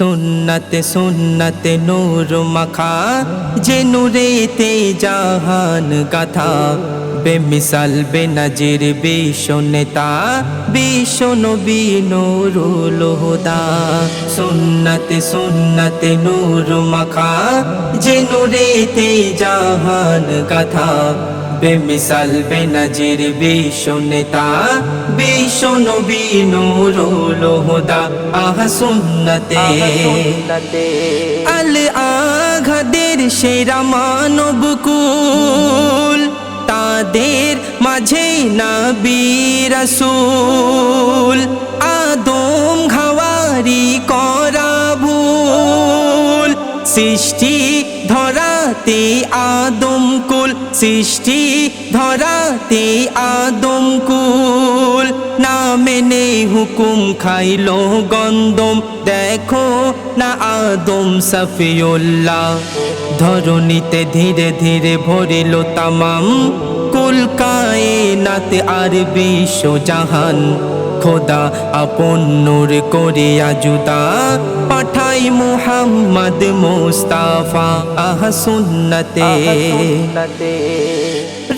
সুন্নতে সুন্নতে নূর মাখা, যে নূরেতে জাহান গাথা। বেমিসাল, বেনজির বিশ্ব নেতা বিশ্ব নবী নুরুল সুন্নতে সুন্নতে নূর মাখা, যে নূরেতে জাহান গাথা। বেমিসাল বেনজির বিশ্ব নেতা বিশ্ব নবী নুরুল হুদা আহ সুন্নতে। আল আঘাদের সেরা মানব কুল তাদের মাঝে নবী রাসূল। আদম ঘাওয়ারি করা ভুল সৃষ্টি ধরাতে আদম কুল, সৃষ্টি ধরাতে আদম কুল। না মেনে হুকুম খাইল গন্দম, দেখো না আদম সফিউল্লাহ। ধরণীতে ধীরে ধীরে ভরিল তামাম কুল নাতে আর বিশ্ব জাহান। খোদা আপন নূর করিয়া জুদা পাঠাই মুহাম্মদ মুস্তাফা আহ সুন্নতে।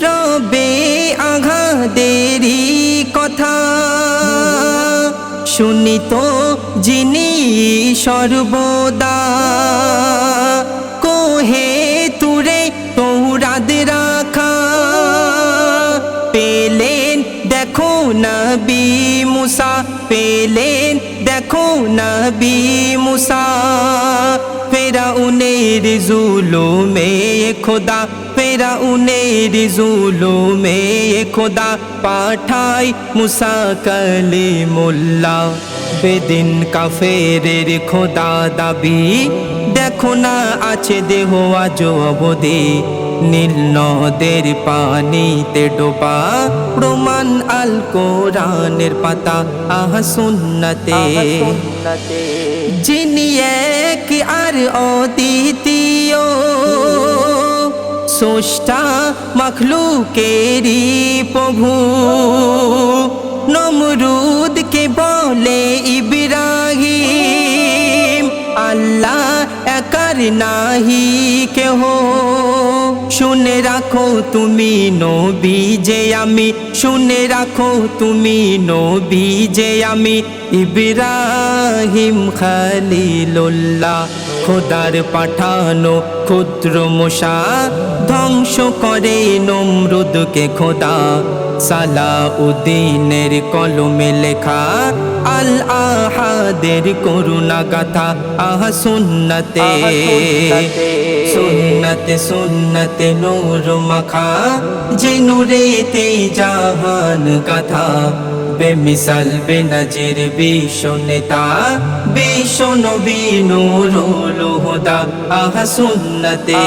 রবে আঘাদেরি কথা। শুনি তো যিনি সর্বদা। কোহে তুরে তৌরাদ রাখা। পেলেন দেখো নবী। মুসা পেলেন, দেখো নবী মুসা। ফেরাউনের জুলুমে খোদা, ফেরাউনের জুলুমে খোদা। পাঠাই মুসা কালিমুল্লাহ, বেদিন কাফেরের খোদা দাবি। দেখো না আছে দেহ আজ অবধি। নীল নদের পানিতে ডোবা প্রমাণ আল কোরআনের পাতা আহ সুন্নতে। যিনি এক আর অদ্বিতীয় সোষ্টা মখলুকেরি প্রভু। নমরুদকে বলে ইব্রাহিম আল্লাহ একার নাহি কেহ। শুনে রাখো তুমি নবী যে আমি, শুনে রাখো তুমি নবী যে আমি। ইব্রাহিম খালিলুল্লাহ, খোদার পাঠানো ক্ষুদ্র মশা ধ্বংস করে নমরুদকে খোদা। সালা উদ্দিনের কলমে লেখা আল আহাদের করুণা গাথা আহ সুন্নতে। সুন্নতে। সুন্নতে নূর মাখা যে নূরেতে জাহান গাথা। বেমিসাল বেনজির বিশ্ব নেতা বিশ্ব নবী নূরুল হুদা আহ সুন্নতে।